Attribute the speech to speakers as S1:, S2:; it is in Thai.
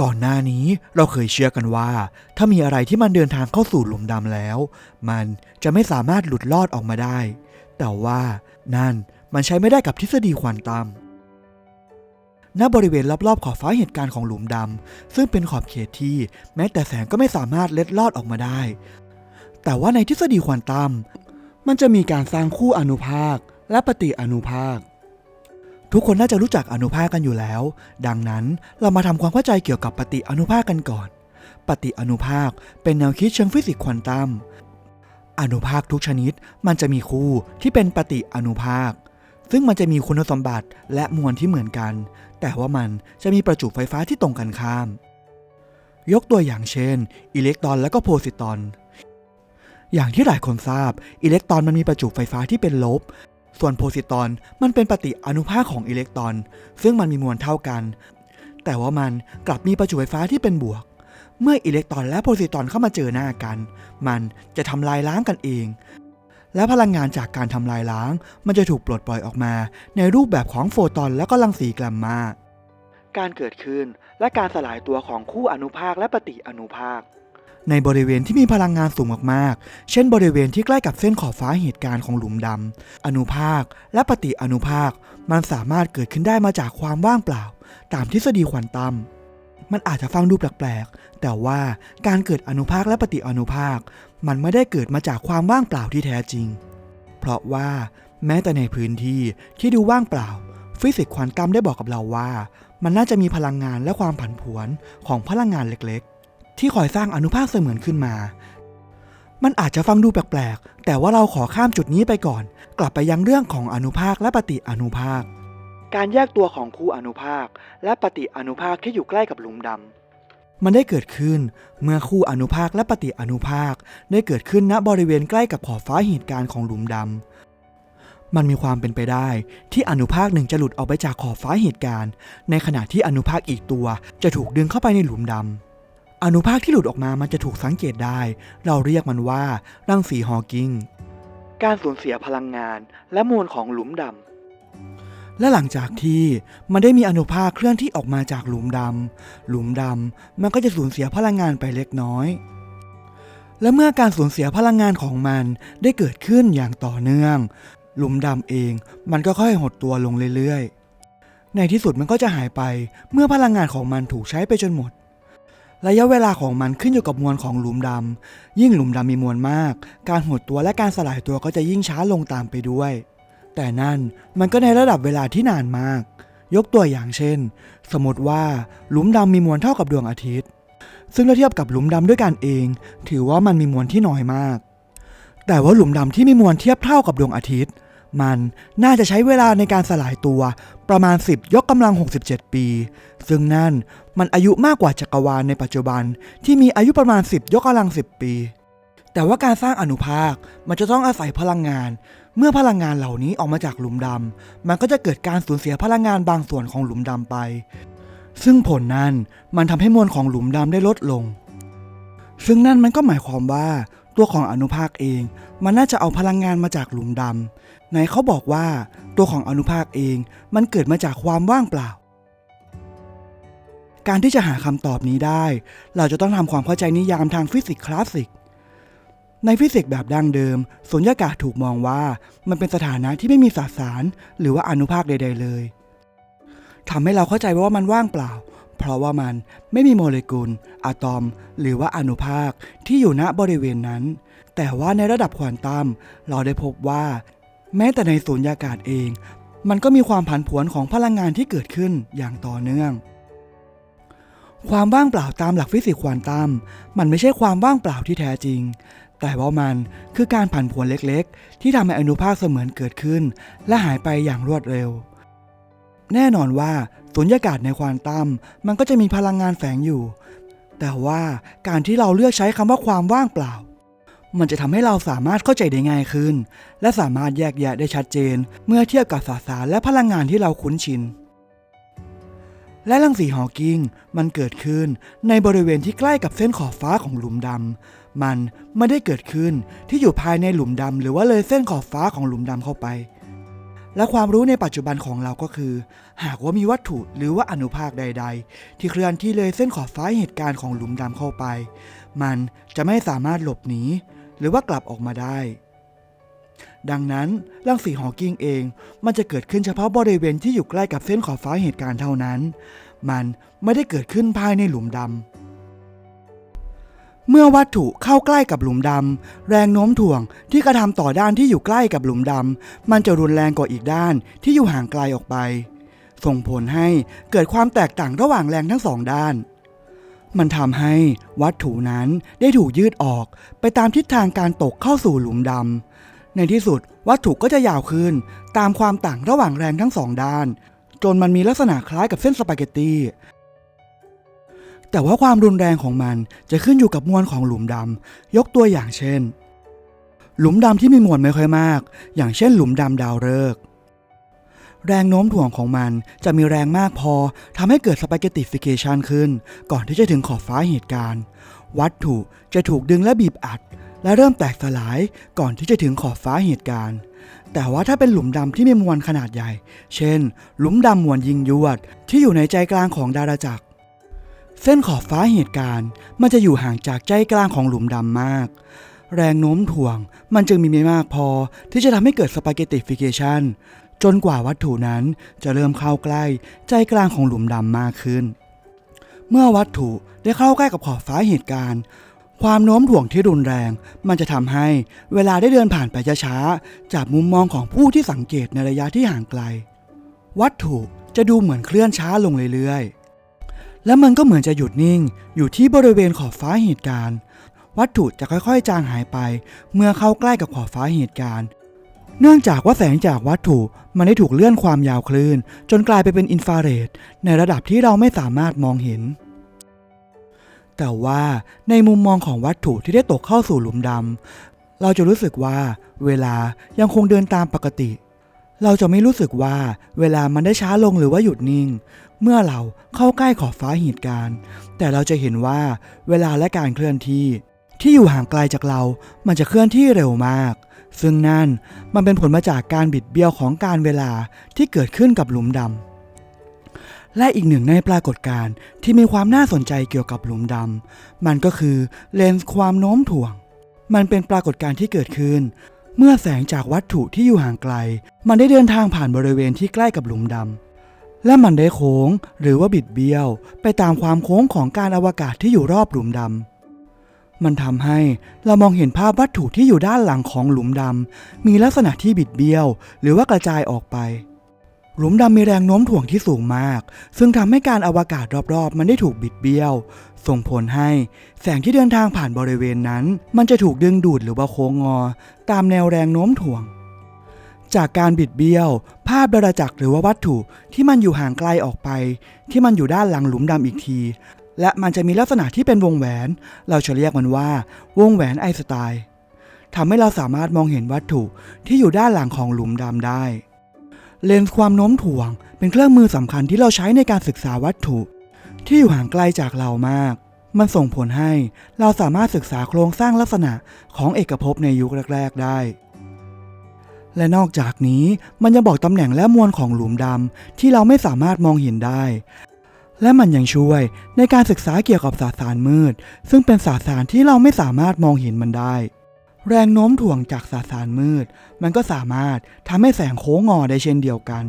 S1: ก่อนหน้านี้เราเคยเชื่อกันว่า ถ้ามีอะไรที่มันเดินทางเข้าสู่หลุมดำแล้ว มันจะไม่สามารถหลุดลอดออกมาได้ แต่ว่านั่นมันใช้ไม่ได้กับทฤษฎีควอนตัมณบริเวณรอบๆขอบฟ้าเหตุการณ์ของหลุมดำซึ่งเป็นขอบเขตที่แม้แต่แสงก็ไม่สามารถเล็ดลอดออกมาได้ แต่ว่าในทฤษฎีควอนตัมมันจะมีการสร้างคู่อนุภาคและปฏิอนุภาค ทุกคนน่าจะรู้จักอนุภาคกันอยู่แล้ว ดังนั้นเรามาทำความเข้าใจเกี่ยวกับปฏิอนุภาคกันก่อน ปฏิอนุภาคเป็นแนวคิดเชิงฟิสิกส์ควอนตัม อนุภาคทุกชนิดมันจะมีคู่ที่เป็นปฏิอนุภาค ซึ่งมันจะมีคุณสมบัติและมวลที่เหมือนกัน แต่ว่ามันจะมีประจุไฟฟ้าที่ตรงกันข้าม ยกตัวอย่างเช่น อิเล็กตรอนและก็โพซิตรอน อย่างที่หลายคนทราบ อิเล็กตรอนมันมีประจุไฟฟ้าที่เป็นลบ ส่วนโพซิตรอนมันเป็นปฏิอนุภาคของอิเล็กตรอน ซึ่งมันมีมวลเท่ากัน แต่ว่ามันกลับมีประจุไฟฟ้าที่เป็นบวก เมื่ออิเล็กตรอนและโพซิตรอนเข้ามาเจอหน้ากัน มันจะทำลายล้างกันเอง และพลังงานจากการทำลายล้าง มันจะถูกปลดปล่อยออกมา ในรูปแบบของโฟตอนและก็รังสีแกรมมาการเกิดขึ้นและการสลายตัวของคู่อนุภาคและปฏิอนุภาค ในบริเวณที่มีพลังงานสูงมากๆ เช่นบริเวณที่ใกล้กับเส้นขอบฟ้าเหตุการณ์ของหลุมดำ อนุภาคและปฏิอนุภาค มันสามารถเกิดขึ้นได้มาจากความว่างเปล่า ตามทฤษฎีควอนตัม มันอาจจะฟังดูแปลกๆ แต่ว่าการเกิดอนุภาคและปฏิอนุภาค มันไม่ได้เกิดมาจากความว่างเปล่าที่แท้จริง เพราะว่าแม้แต่ในพื้นที่ที่ดูว่างเปล่า ฟิสิกส์ควอนตัมได้บอกกับเราว่า มันน่าจะมีพลังงานและความผันผวนของพลังงานเล็กๆ ที่คอยสร้างอนุภาคเสมือนขึ้นมา มันอาจจะฟังดูแปลกๆ แต่ว่าเราขอข้ามจุดนี้ไปก่อน กลับไปยังเรื่องของอนุภาคและปฏิอนุภาค การแยกตัวของคู่อนุภาค และปฏิอนุภาคที่อยู่ใกล้กับหลุมดำมันได้เกิดขึ้นเมื่อคู่อนุภาคและปฏิอนุภาค ได้เกิดขึ้นณบริเวณใกล้กับขอบฟ้าเหตุการณ์ของหลุมดำมันมีความเป็นไปได้ที่อนุภาคหนึ่งจะหลุดออกไปจากขอบฟ้าเหตุการณ์ ในขณะที่อนุภาคอีกตัวจะถูกดึงเข้าไปในหลุมดำ อนุภาคที่หลุดออกมามันจะถูกสังเกตได้ เราเรียกมันว่ารังสีฮอว์กิง การสูญเสียพลังงานและมวลของหลุมดำ และหลังจากที่มันได้มีอนุภาคเคลื่อนที่ออกมาจากหลุมดำ หลุมดำมันก็จะสูญเสียพลังงานไปเล็กน้อย และเมื่อการสูญเสียพลังงานของมันได้เกิดขึ้นอย่างต่อเนื่อง หลุมดำเองมันก็ค่อยหดตัวลงเรื่อยๆ ในที่สุดมันก็จะหายไปเมื่อพลังงานของมันถูกใช้ไปจนหมด ระยะเวลาของมันขึ้นอยู่กับมวลของหลุมดำยิ่งหลุมดำมีมวลมาก การหดตัวและการสลายตัวก็จะยิ่งช้าลงตามไปด้วย แต่นั่นมันก็ในระดับเวลาที่นานมาก ยกตัวอย่างเช่น สมมติว่าหลุมดำมีมวลเท่ากับดวงอาทิตย์ ซึ่งเทียบกับหลุมดำด้วยกันเอง ถือว่ามันมีมวลที่น้อยมาก แต่ว่าหลุมดำที่มีมวลเทียบเท่ากับดวงอาทิตย์ มันน่าจะใช้เวลาในการสลายตัวประมาณ 10 ยกกำลัง 67 ปี ซึ่งนั่นมันอายุมากกว่าจักรวาลในปัจจุบันที่มีอายุประมาณ 10 ยกกำลัง 10 ปี แต่ว่าการสร้างอนุภาคมันจะต้องอาศัยพลังงาน เมื่อพลังงานเหล่านี้ออกมาจากหลุมดำมันก็จะเกิดการสูญเสียพลังงานบางส่วนของหลุมดำไป ซึ่งผลนั้นมันทำให้มวลของหลุมดำได้ลดลง ซึ่งนั่นมันก็หมายความว่า ตัวของอนุภาคเอง มันน่าจะเอาพลังงานมาจากหลุมดำไหนเขาบอกว่า ตัวของอนุภาคเองมันเกิดมาจากความว่างเปล่า การที่จะหาคำตอบนี้ได้ เราจะต้องทำความเข้าใจนิยามทางฟิสิกส์คลาสสิกในฟิสิกส์แบบดั้งเดิมสุญญากาศถูกมองว่ามันเป็นสถานะที่ไม่มีสสาร หรือว่าอนุภาคใด ๆ เลยทำให้เราเข้าใจว่ามันว่างเปล่า เพราะว่ามันไม่มีโมเลกุล อะตอม หรือว่าอนุภาคที่อยู่ณบริเวณนั้น แต่ว่าในระดับควอนตัมเราได้พบว่า แม้แต่ในสุญญากาศเอง มันก็มีความผันผวนของพลังงานที่เกิดขึ้นอย่างต่อเนื่อง ความว่างเปล่าตามหลักฟิสิกส์ควอนตัมมันไม่ใช่ความว่างเปล่าที่แท้จริง แต่ว่ามันคือการผันผวนเล็กๆ ที่ทำให้อนุภาคเสมือนเกิดขึ้น และหายไปอย่างรวดเร็ว แน่นอนว่าสุญญากาศในควอนตัมมันก็จะมีพลังงานแฝงอยู่ แต่ว่าการที่เราเลือกใช้คำว่าความว่างเปล่า มันจะทำให้เราสามารถเข้าใจได้ง่ายขึ้น และสามารถแยกแยะได้ชัดเจน เมื่อเทียบกับสสารและพลังงานที่เราคุ้นชิน และรังสีฮอว์กิงมันเกิดขึ้นในบริเวณที่ใกล้กับเส้นขอบฟ้าของหลุมดำมันไม่ได้เกิดขึ้นที่อยู่ภายในหลุมดำหรือว่าเลยเส้นขอบฟ้าของหลุมดำเข้าไป และความรู้ในปัจจุบันของเราก็คือ หากว่ามีวัตถุหรือว่าอนุภาคใด ๆ ที่เคลื่อนที่เลยเส้นขอบฟ้าเหตุการณ์ของหลุมดำเข้าไป มันจะไม่สามารถหลบหนีหรือว่ากลับออกมาได้ ดังนั้นรังสีฮอว์กิงเอง มันจะเกิดขึ้นเฉพาะบริเวณที่อยู่ใกล้กับเส้นขอบฟ้าเหตุการณ์เท่านั้น มันไม่ได้เกิดขึ้นภายในหลุมดำ เมื่อวัตถุเข้าใกล้กับหลุมดำ แรงโน้มถ่วงที่กระทำต่อด้านที่อยู่ใกล้กับหลุมดำ มันจะรุนแรงกว่าอีกด้านที่อยู่ห่างไกลออกไป ส่งผลให้เกิดความแตกต่างระหว่างแรงทั้งสองด้าน มันทำให้วัตถุนั้นได้ถูกยืดออกไปตามทิศทางการตกเข้าสู่หลุมดำ ในที่สุดวัตถุก็จะยาวขึ้นตามความต่างระหว่างแรงทั้งสองด้าน จนมันมีลักษณะคล้ายกับเส้นสปาเกตตี แต่ว่าความรุนแรงของมันจะขึ้นอยู่กับมวลของหลุมดำ ยกตัวอย่างเช่น หลุมดำที่มีมวลไม่ค่อยมาก อย่างเช่น หลุมดำดาวฤกษ์แรงโน้มถ่วงของมันจะมีแรงมากพอทำให้เกิดสปาเกตติฟิเคชันขึ้น ก่อนที่จะถึงขอบฟ้าเหตุการณ์ วัตถุจะถูกดึงและบีบอัด และเริ่มแตกสลายก่อนที่จะถึงขอบฟ้าเหตุการณ์ แต่ว่าถ้าเป็นหลุมดำที่มีมวลขนาดใหญ่ เช่น หลุมดำมวลยิงยวด ที่อยู่ในใจกลางของดาราจักร เส้นขอบฟ้าเหตุการณ์มันจะอยู่ห่างจากใจกลางของหลุมดำมาก แรงโน้มถ่วงมันจึงมีไม่มากพอที่จะทำให้เกิดสปาเกตติฟิเคชันจนกว่าวัตถุนั้นจะเริ่มเข้าใกล้ใจกลางของหลุมดำมากขึ้น เมื่อวัตถุได้เข้าใกล้กับขอบฟ้าเหตุการณ์ ความโน้มถ่วงที่รุนแรง มันจะทำให้เวลาได้เดินผ่านไปช้าๆจากมุมมองของผู้ที่สังเกตในระยะที่ห่างไกล วัตถุจะดูเหมือนเคลื่อนช้าลงเรื่อยๆ และมันก็เหมือนจะหยุดนิ่ง อยู่ที่บริเวณขอบฟ้าเหตุการณ์ วัตถุจะค่อยๆ จางหายไป เมื่อเข้าใกล้กับขอบฟ้าเหตุการณ์ เนื่องจากว่าแสงจากวัตถุมันได้ถูกเลื่อนความยาวคลื่น จนกลายไปเป็นอินฟราเรดในระดับที่เราไม่สามารถมองเห็น แต่ว่าในมุมมองของวัตถุที่ได้ตกเข้าสู่หลุมดำเราจะรู้สึกว่า เวลายังคงเดินตามปกติ เราจะไม่รู้สึกว่า เวลามันได้ช้าลงหรือว่าหยุดนิ่ง เมื่อเราเข้าใกล้ขอบฟ้าเหตุการณ์ แต่เราจะเห็นว่าเวลาและการเคลื่อนที่ ที่อยู่ห่างไกลจากเรา มันจะเคลื่อนที่เร็วมาก ซึ่งนั่นมันเป็นผลมาจากการบิดเบี้ยวของการเวลาที่เกิดขึ้นกับหลุมดำ และอีกหนึ่งในปรากฏการณ์ที่มีความน่าสนใจเกี่ยวกับหลุมดำ มันก็คือเลนส์ความโน้มถ่วง มันเป็นปรากฏการณ์ที่เกิดขึ้น เมื่อแสงจากวัตถุที่อยู่ห่างไกล มันได้เดินทางผ่านบริเวณที่ใกล้กับหลุมดำ และมันได้โค้งหรือว่าบิดเบี้ยว ไปตามความโค้งของการอวกาศที่อยู่รอบหลุมดำ มันทำให้เรามองเห็นภาพวัตถุที่อยู่ด้านหลังของหลุมดำมีลักษณะที่บิดเบี้ยว หรือว่ากระจายออกไป หลุมดำมีแรงโน้มถ่วงที่สูงมาก ซึ่งทำให้การอวกาศรอบๆ มันได้ถูกบิดเบี้ยว ส่งผลให้แสงที่เดินทางผ่านบริเวณนั้น มันจะถูกดึงดูดหรือว่าโค้งงอ ตามแนวแรงโน้มถ่วง จากการบิดเบี้ยว ภาพดาราจักรหรือว่าวัตถุที่มันอยู่ห่างไกลออกไป ที่มันอยู่ด้านหลังหลุมดำอีกที และมันจะมีลักษณะที่เป็นวงแหวน เราจะเรียกมันว่า วงแหวนไอสไตน์ทำให้เราสามารถมองเห็นวัตถุที่อยู่ด้านหลังของหลุมดำได้ เลนส์ความโน้มถ่วง เป็นเครื่องมือสำคัญที่เราใช้ในการศึกษาวัตถุ ที่อยู่ห่างไกลจากเรามาก มันส่งผลให้เราสามารถศึกษาโครงสร้างลักษณะของเอกภพในยุคแรก ๆ ได้ และนอกจากนี้มันยังบอกตำแหน่งและมวลของหลุมดำที่เราไม่สามารถมองเห็นได้ และมันยังช่วยในการศึกษาเกี่ยวกับสสารมืด ซึ่งเป็นสสารที่เราไม่สามารถมองเห็นมันได้ แรงโน้มถ่วงจากสสารมืด มันก็สามารถทำให้แสงโค้งงอได้เช่นเดียวกัน